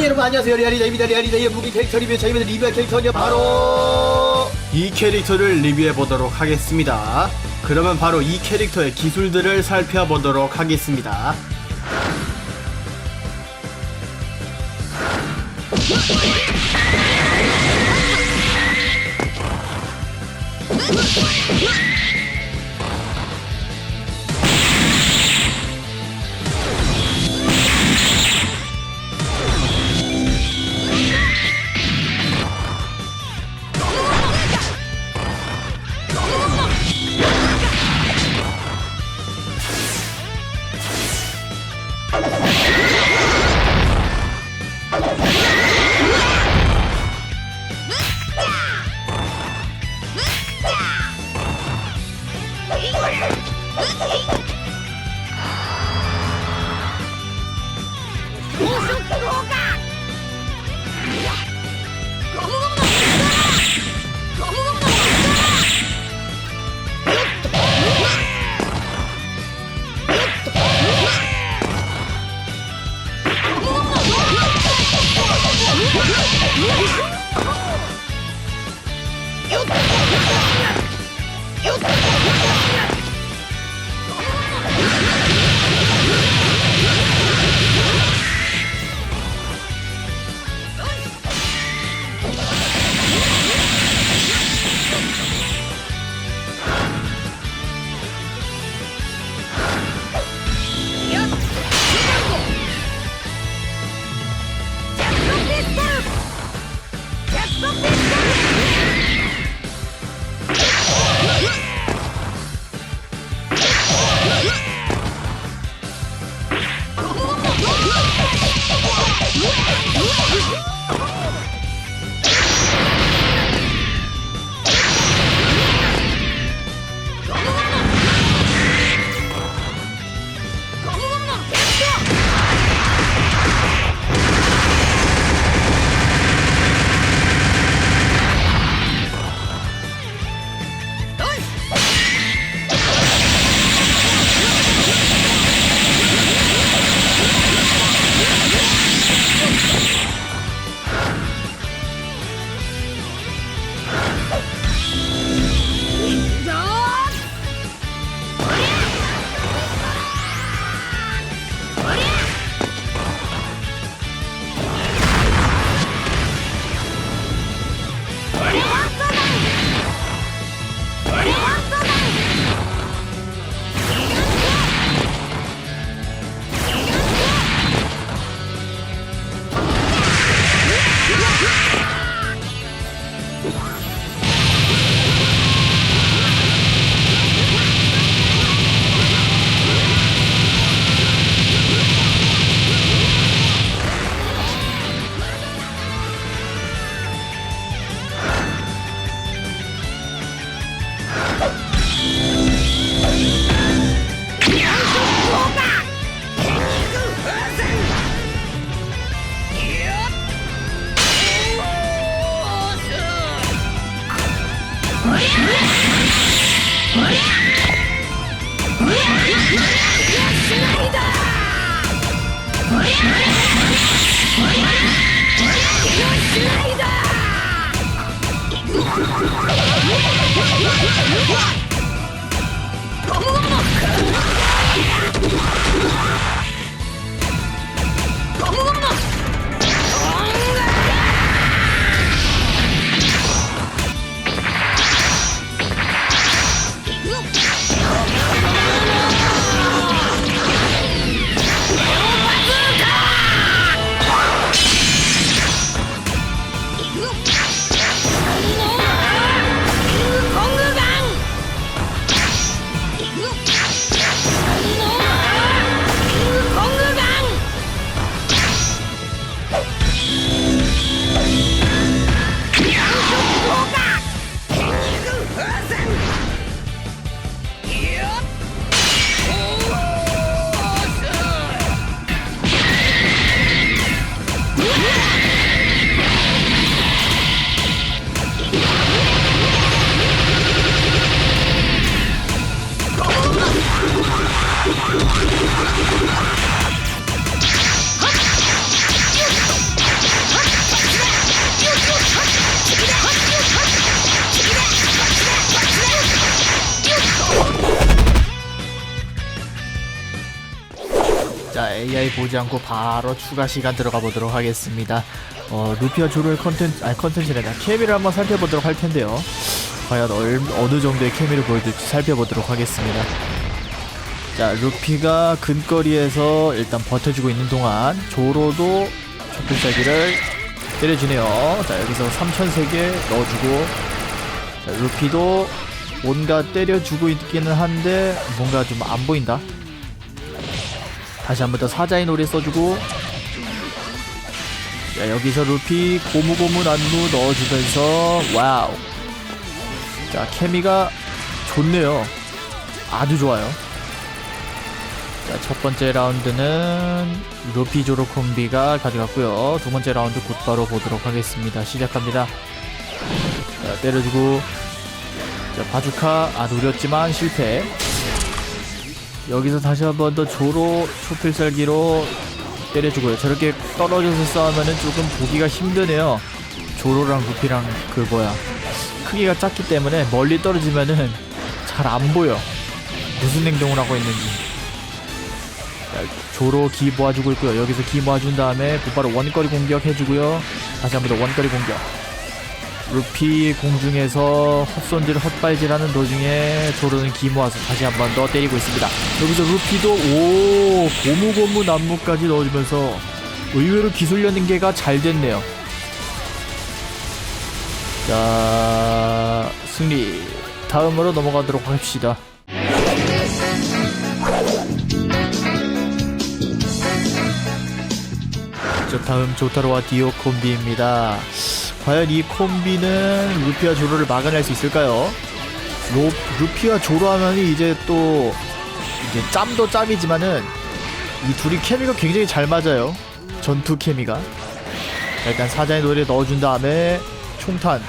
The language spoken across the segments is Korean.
예, 여러분 안녕하세요. 리아리자입니다. 리아리자의 무기 캐릭터 리뷰 저희는 리뷰할 캐릭터는 바로 이 캐릭터를 리뷰해보도록 하겠습니다. 그러면 바로 이 캐릭터의 기술들을 살펴보도록 하겠습니다. Yeah. Oh! 보지 않고 바로 추가 시간 들어가 보도록 하겠습니다. 어 루피와 조로의 컨텐츠 아니 컨텐츠래다 케미를 한번 살펴보도록 할 텐데요. 과연 얼, 어느 정도의 케미를 보여줄지 살펴보도록 하겠습니다. 자 루피가 근거리에서 일단 버텨주고 있는 동안 조로도 촛불사기를 때려주네요. 자 여기서 3000세개 넣어주고 자, 루피도 뭔가 때려주고 있기는 한데 뭔가 좀 안 보인다. 다시 한 번 더 사자의 노래 써주고. 자 여기서 루피 고무고무 난무 넣어주면서 와우. 자 케미가 좋네요. 아주 좋아요. 자 첫 번째 라운드는 루피 조로 콤비가 가져갔고요. 두 번째 라운드 곧바로 보도록 하겠습니다. 시작합니다. 자 때려주고. 자 바주카 아 노렸지만 실패 여기서 다시 한 번 더 조로 초필살기로 때려주고요. 저렇게 떨어져서 싸우면은 조금 보기가 힘드네요. 조로랑 루피랑 그 뭐야 크기가 작기 때문에 멀리 떨어지면은 잘 안 보여. 무슨 행동을 하고 있는지. 자, 조로 기 모아주고 있고요. 여기서 기 모아준 다음에 곧바로 원거리 공격 해주고요. 다시 한 번 더 원거리 공격. 루피 공중에서 헛손질 헛발질하는 도중에 조르는 기 모아서 다시 한 번 더 때리고 있습니다. 여기서 루피도 오 고무고무 나무까지 넣어주면서 의외로 기술 연계가 잘 됐네요. 자 승리 다음으로 넘어가도록 합시다. 저 다음 조타로와 디오 콤비입니다. 과연 이 콤비는 루피와 조로를 막아낼 수 있을까요? 로, 루피와 조로 하면 이제 또 이제 짬도 짬이지만은 이 둘이 케미가 굉장히 잘 맞아요. 전투 케미가. 자, 일단 사자의 노래 넣어준 다음에 총탄,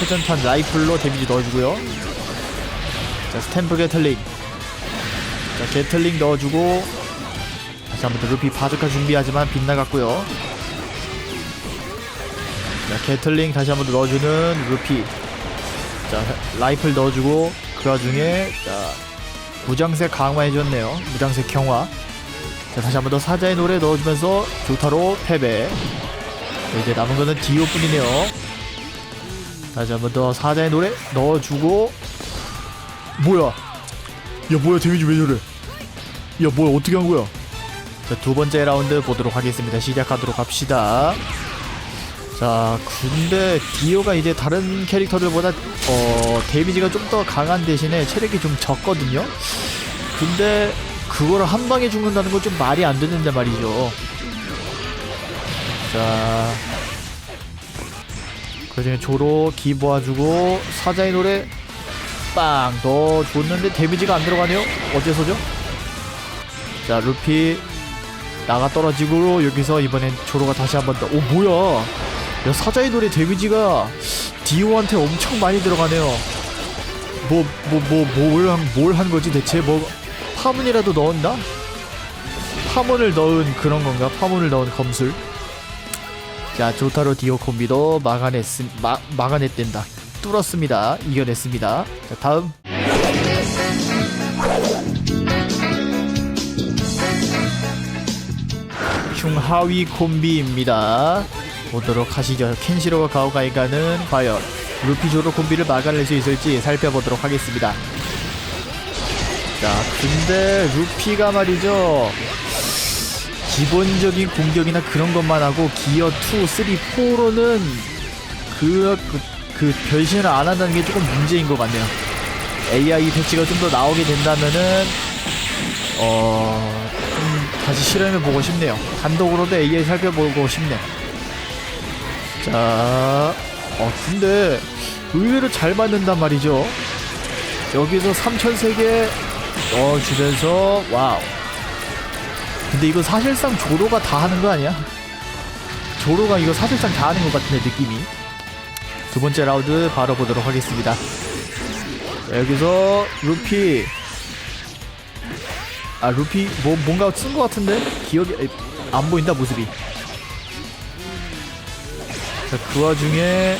회전탄 라이플로 데미지 넣어주고요. 자 스탬프 게틀링. 자 게틀링 넣어주고 다시 한번 더 루피 바주카 준비하지만 빗나갔고요. 자, 게틀링 다시 한번 더 넣어주는 루피. 자, 라이플 넣어주고 그 와중에 자 무장색 강화해줬네요. 무장색 경화. 자, 다시 한번 더 사자의 노래 넣어주면서 조타로 패배. 자, 이제 남은 거는 디오뿐이네요. 다시 한번 더 사자의 노래 넣어주고 뭐야? 야 뭐야 데미지 왜 저래? 야 뭐야 어떻게 한 거야? 자, 두 번째 라운드 보도록 하겠습니다. 시작하도록 합시다. 자, 근데 디오가 이제 다른 캐릭터들보다 어, 데미지가 좀 더 강한 대신에 체력이 좀 적거든요. 근데 그거를 한 방에 죽는다는 건 좀 말이 안 되는데 말이죠. 자, 그중에 조로 기 모아주고 사자의 노래 빵 넣어줬는데 데미지가 안 들어가네요. 어째서죠? 자, 루피 나가 떨어지고 여기서 이번엔 조로가 다시 한 번 더. 오 뭐야? 야 사자의 노래 데미지가 디오한테 엄청 많이 들어가네요. 뭐 뭐 뭐 뭘뭘 한 거지 대체 뭐 파문이라도 넣었나? 파문을 넣은 그런 건가? 파문을 넣은 검술. 자 조타로 디오 콤비도 막아냈 막 막아냈댄다. 뚫었습니다. 이겨냈습니다. 자 다음. 흉하위 콤비입니다. 보도록 하시죠. 켄시로와 가오가이가는 과연 루피조로 콤비를 막아낼 수 있을지 살펴보도록 하겠습니다. 자, 근데 루피가 말이죠. 기본적인 공격이나 그런 것만 하고 기어 2, 3, 4로는 그, 그, 그 변신을 안 한다는 게 조금 문제인 것 같네요. AI 패치가 좀 더 나오게 된다면은 어, 좀 다시 실험해 보고 싶네요. 단독으로도 AI 살펴보고 싶네. 자, 어, 근데 의외로 잘 맞는단 말이죠. 여기서 3000세개 넣어주면서, 와우. 근데 이거 사실상 조로가 다 하는 거 아니야? 조로가 이거 사실상 다 하는 것 같은데, 느낌이. 두 번째 라운드 바로 보도록 하겠습니다. 자, 여기서 루피. 아, 루피, 뭐, 뭔가 쓴 것 같은데? 기억이, 안 보인다, 모습이. 자, 그 와중에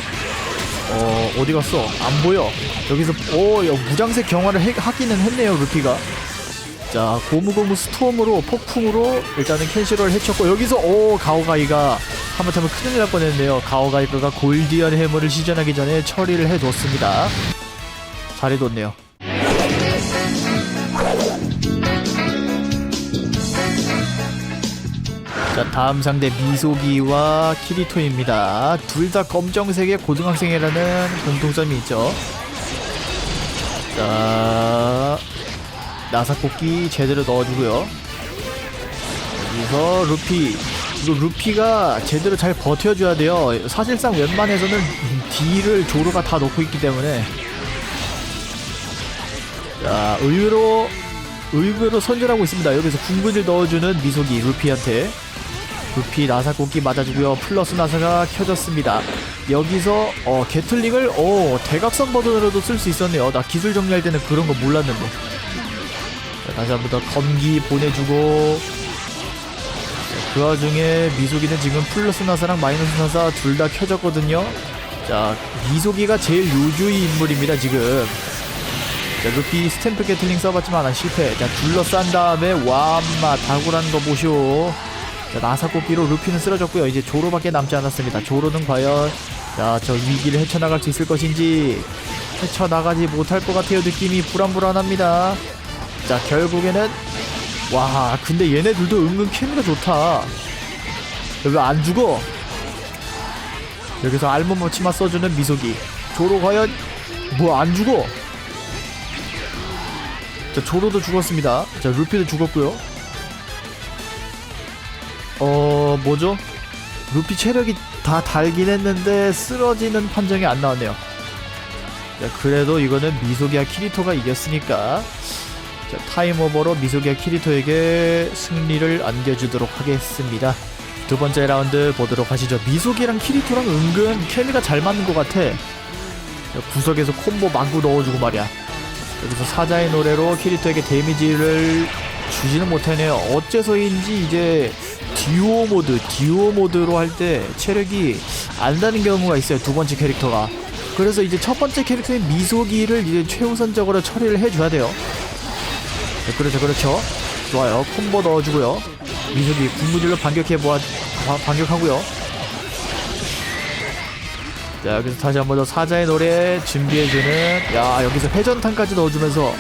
어 어디 갔어? 안 보여. 여기서 오 야, 무장색 경화를 해, 하기는 했네요 루피가. 자 고무고무 스톰으로 폭풍으로 일단은 켄시로를 해쳤고 여기서 오 가오가이가 하마터면 큰일 날 뻔했네요 가오가이가 골디언 해머를 시전하기 전에 처리를 해뒀습니다 잘해뒀네요 자 다음 상대 미소기와 키리토입니다. 둘 다 검정색의 고등학생이라는 공통점이 있죠. 자 나사꽃기 제대로 넣어주고요. 여기서 루피. 이거 루피가 제대로 잘 버텨줘야 돼요. 사실상 웬만해서는 D를 조로가 다 넣고 있기 때문에. 자 의외로 의외로 선전하고 있습니다. 여기서 궁극을 넣어주는 미소기 루피한테 루피 나사꽃기 맞아주고요. 플러스 나사가 켜졌습니다. 여기서 어 게틀링을 어 대각선 버전으로도 쓸 수 있었네요. 나 기술 정리할 때는 그런 거 몰랐는데. 자, 다시 한 번 더 검기 보내주고. 자, 그 와중에 미소기는 지금 플러스 나사랑 마이너스 나사 둘 다 켜졌거든요. 자 미소기가 제일 요주의 인물입니다 지금. 자 루피 스탬프 게틀링 써봤지만 안 실패. 자 둘러싼 다음에 와마 다구라는 거 보쇼 자, 나사꽃기로 루피는 쓰러졌고요. 이제 조로밖에 남지 않았습니다. 조로는 과연 자, 저 위기를 헤쳐나갈 수 있을 것인지 헤쳐나가지 못할 것 같아요. 느낌이 불안불안합니다. 자, 결국에는 와, 근데 얘네들도 은근 케미가 좋다. 왜 안 죽어? 여기서 알몸 치마 써주는 미소기. 조로 과연 뭐 안 죽어? 자, 조로도 죽었습니다. 자, 루피도 죽었고요. 어 뭐죠? 루피 체력이 다 달긴 했는데 쓰러지는 판정이 안 나왔네요. 자, 그래도 이거는 미소기와 키리토가 이겼으니까 자, 타임오버로 미소기와 키리토에게 승리를 안겨주도록 하겠습니다. 두 번째 라운드 보도록 하시죠. 미소기랑 키리토랑 은근 케미가 잘 맞는 것 같아. 자, 구석에서 콤보 마구 넣어주고 말이야. 여기서 사자의 노래로 키리토에게 데미지를 주지는 못하네요. 어째서인지 이제 듀오 모드, 듀오 모드로 할 때 체력이 안 다는 경우가 있어요. 두 번째 캐릭터가. 그래서 이제 첫 번째 캐릭터인 미소기를 이제 최우선적으로 처리를 해줘야 돼요. 네, 그렇죠, 그렇죠. 좋아요. 콤보 넣어주고요. 미소기 군무질로 반격해 보아, 바- 반격하고요. 자, 여기서 다시 한 번 더 사자의 노래 준비해주는, 야, 여기서 회전탄까지 넣어주면서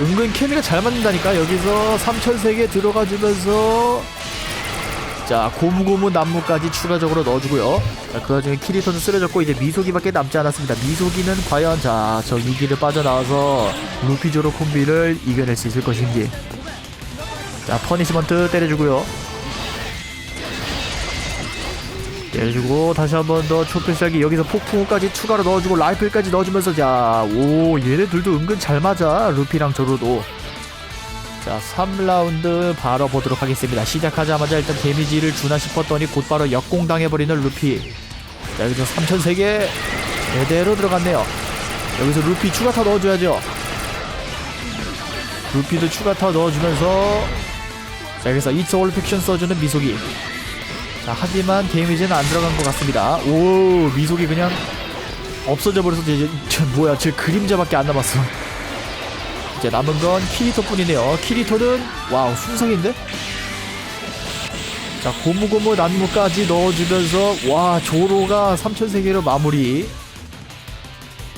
은근 케미가 잘 맞는다니까. 여기서 3000세계 들어가주면서 자 고무고무 나무까지 추가적으로 넣어주고요. 자, 그 와중에 키리토는 쓰러졌고 이제 미소기밖에 남지 않았습니다. 미소기는 과연 자 저 위기를 빠져나와서 루피조로 콤비를 이겨낼 수 있을 것인지. 자 퍼니시먼트 때려주고요 때려주고 다시 한 번 더 초필살기 여기서 폭풍우까지 추가로 넣어주고 라이플까지 넣어주면서 자오 얘네들도 은근 잘 맞아. 루피랑 조로도. 자 3라운드 바로 보도록 하겠습니다. 시작하자마자 일단 데미지를 주나 싶었더니 곧바로 역공당해버리는 루피. 자 여기서 3000세계 제대로 들어갔네요. 여기서 루피 추가타 넣어줘야죠. 루피도 추가타 넣어주면서 자 여기서 이츠 올 픽션 써주는 미소기 자 하지만 데미지는 안 들어간 것 같습니다. 오 미속이 그냥 없어져 버려서 이제 저 뭐야 저 그림자밖에 안 남았어. 이제 남은 건 키리토 뿐이네요. 키리토는 와우 순삭인데? 자 고무고무 난무까지 넣어주면서 와 조로가 3000세계로 마무리.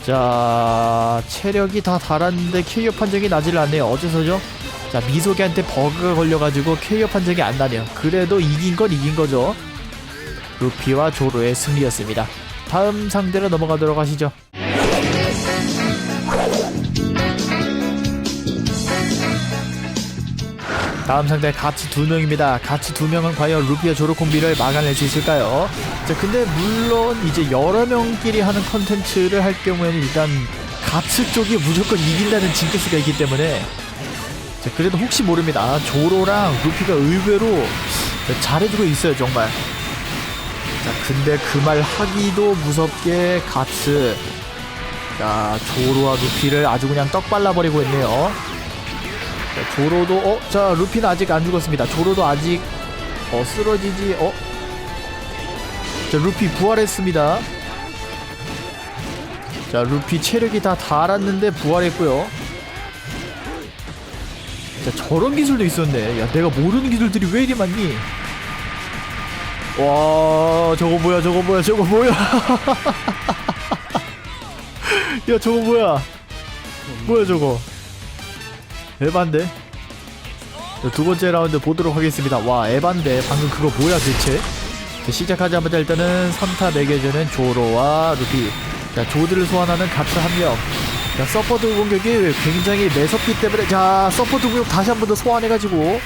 자 체력이 다 달았는데 KO 판정이 나질 않네요. 어째서죠? 자 미소기한테 버그가 걸려가지고 KO 판정이 안 나네요 그래도 이긴 건 이긴 거죠 루피와 조로의 승리였습니다 다음 상대로 넘어가도록 하시죠 다음 상대 같이 두 명입니다. 같이 두 명은 과연 루피와 조로 콤비를 막아낼 수 있을까요? 자, 근데 물론 이제 여러 명끼리 하는 컨텐츠를 할 경우에는 일단 가츠 쪽이 무조건 이긴다는 징크스가 있기 때문에 자, 그래도 혹시 모릅니다. 조로랑 루피가 의외로 잘해주고 있어요, 정말. 자, 근데 그 말 하기도 무섭게 가츠. 자, 조로와 루피를 아주 그냥 떡 발라버리고 있네요. 자, 조로도 어? 자 루피는 아직 안 죽었습니다 조로도 아직 어 쓰러지지 어? 자 루피 부활했습니다 자 루피 체력이 다 달았는데 부활했고요 저런 기술도 있었네. 야, 내가 모르는 기술들이 왜 이리 많니? 와, 저거 뭐야, 저거 뭐야, 저거 뭐야. 야, 저거 뭐야. 뭐야, 저거. 에반데? 자, 두 번째 라운드 보도록 하겠습니다. 와, 에반데. 방금 그거 뭐야, 대체? 자, 시작하자마자 일단은 선타 매겨주는 조로와 루피. 자, 조드를 소환하는 가트 한 명. 자, 서포트 공격이 굉장히 매섭기 때문에 자, 서포트 공격 다시 한 번 더 소환해가지고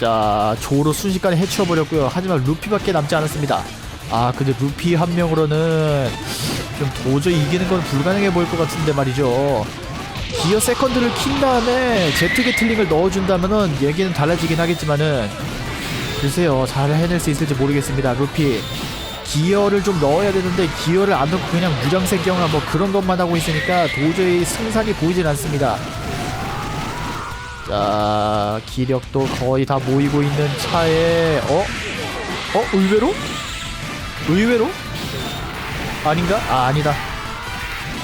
자, 조로 순식간에 해치워버렸고요. 하지만 루피밖에 남지 않았습니다. 아, 근데 루피 한 명으로는 좀 도저히 이기는 건 불가능해 보일 것 같은데 말이죠. 기어 세컨드를 킨 다음에 제트 게틀링을 넣어준다면은 얘기는 달라지긴 하겠지만은 글쎄요 잘 해낼 수 있을지 모르겠습니다 루피 기어를 좀 넣어야 되는데 기어를 안 넣고 그냥 무장색경화 뭐 그런 것만 하고 있으니까 도저히 승산이 보이질 않습니다 자 기력도 거의 다 모이고 있는 차에 어? 어? 의외로? 의외로? 아닌가? 아 아니다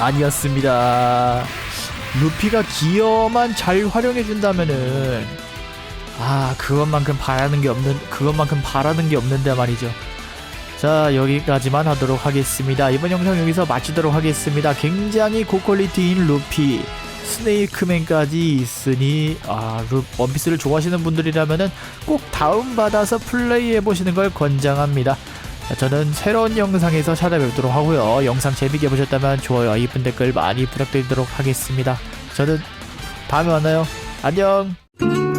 아니었습니다 루피가 기어만 잘 활용해 준다면은 아 그것만큼 바라는 게 없는 그것만큼 바라는 게 없는데 말이죠. 자 여기까지만 하도록 하겠습니다. 이번 영상 여기서 마치도록 하겠습니다. 굉장히 고퀄리티인 루피 스네이크맨까지 있으니 아 루, 원피스를 좋아하시는 분들이라면은 꼭 다운 받아서 플레이해 보시는 걸 권장합니다. 자, 저는 새로운 영상에서 찾아뵙도록 하고요. 영상 재밌게 보셨다면 좋아요, 이쁜 댓글 많이 부탁드리도록 하겠습니다. 저는 다음에 만나요. 안녕.